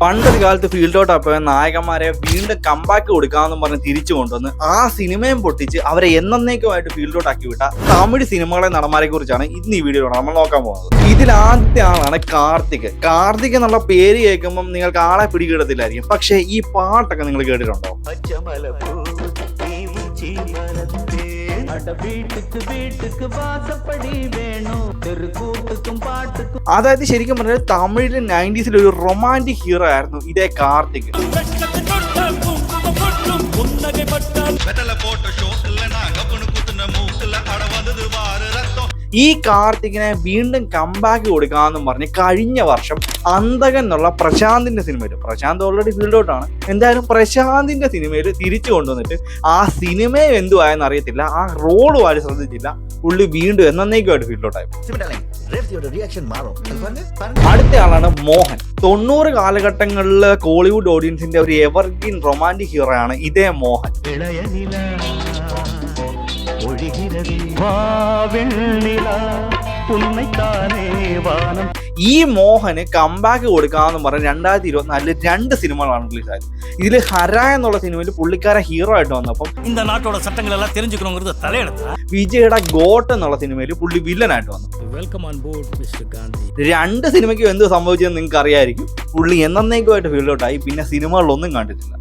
പണ്ടൊരു കാലത്ത് field out ആപ്പോയ നായകന്മാരെ വീണ്ടും കമ്പാക്ക് കൊടുക്കാമെന്നും പറഞ്ഞ് തിരിച്ചു കൊണ്ടുവന്ന് ആ സിനിമയും പൊട്ടിച്ച് അവരെ എന്നേക്കുമായിട്ട് ഫീൽഡോട്ട് ആക്കി വിട്ട തമിഴ് സിനിമകളെ നടന്മാരെ കുറിച്ചാണ് ഇന്ന് ഈ വീഡിയോ നമ്മൾ നോക്കാൻ പോകുന്നത്. ഇതിൽ ആദ്യത്തെ ആളാണ് കാർത്തിക്. കാർത്തിക് എന്നുള്ള പേര് കേൾക്കുമ്പോൾ നിങ്ങൾക്ക് ആളെ പിടികിടത്തില്ലായിരിക്കും. പക്ഷേ ഈ പാട്ടൊക്കെ നിങ്ങൾ കേട്ടിട്ടുണ്ടോ? അതായത് ശരിക്കും പറഞ്ഞാൽ തമിഴിലെ നയന്റീസിൽ ഒരു റൊമാന്റിക് ഹീറോ ആയിരുന്നു ഇതേ കാർത്തിക് ഈ കാർത്തികിനെ വീണ്ടും കമ്പാക്കി കൊടുക്കാന്ന് പറഞ്ഞ് കഴിഞ്ഞ വർഷം അന്തകൻ എന്നുള്ള പ്രശാന്തിന്റെ സിനിമയിൽ പ്രശാന്ത് ഓൾറെഡി ഫീൽഡ് ഔട്ടാണ് എന്തായാലും പ്രശാന്തിന്റെ സിനിമയിൽ തിരിച്ചു കൊണ്ടുവന്നിട്ട് ആ സിനിമയെ എന്തുവായെന്ന് അറിയത്തില്ല. ആ റോളും ആരും ശ്രദ്ധിച്ചില്ല. ഉള്ളി വീണ്ടും എന്നേക്കുമായിട്ട് ഫീൽഡ് ഔട്ടായി അടുത്ത ആളാണ് മോഹൻ. തൊണ്ണൂറ് കാലഘട്ടങ്ങളിൽ കോളിവുഡ് ഓഡിയൻസിന്റെ ഒരു എവർഗ്രീൻ റൊമാന്റിക് ഹീറോയാണ് ഇതേ മോഹൻ. ഈ മോഹന് കമ്പാക്ക് കൊടുക്കാമെന്ന് പറഞ്ഞ രണ്ടായിരത്തി ഇരുപത്തിനാലിൽ രണ്ട് സിനിമകളാണ് റിലീസ് ആയത്. ഇതിൽ ഹര എന്നുള്ള സിനിമയിൽ പുള്ളിക്കാരൻ ഹീറോ ആയിട്ട് വന്നപ്പം ഇന്ന നാട്ടോടെ ചട്ടങ്ങളെല്ലാം തെരഞ്ഞെടുക്കണമെന്നത് തലയെടുത്ത വിജയുടെ ഗോട്ട് എന്നുള്ള സിനിമയിൽ പുള്ളി വില്ലനായിട്ട് വന്നു. വെൽക്കം ഓൺ രണ്ട് സിനിമയ്ക്കും എന്ത് സംഭവിച്ചതെന്ന് നിങ്ങൾക്ക് അറിയായിരിക്കും പുള്ളി എന്നേക്കുമായിട്ട് ഫീൽഡ് ഔട്ടായി പിന്നെ സിനിമകളിലൊന്നും കണ്ടിട്ടില്ല.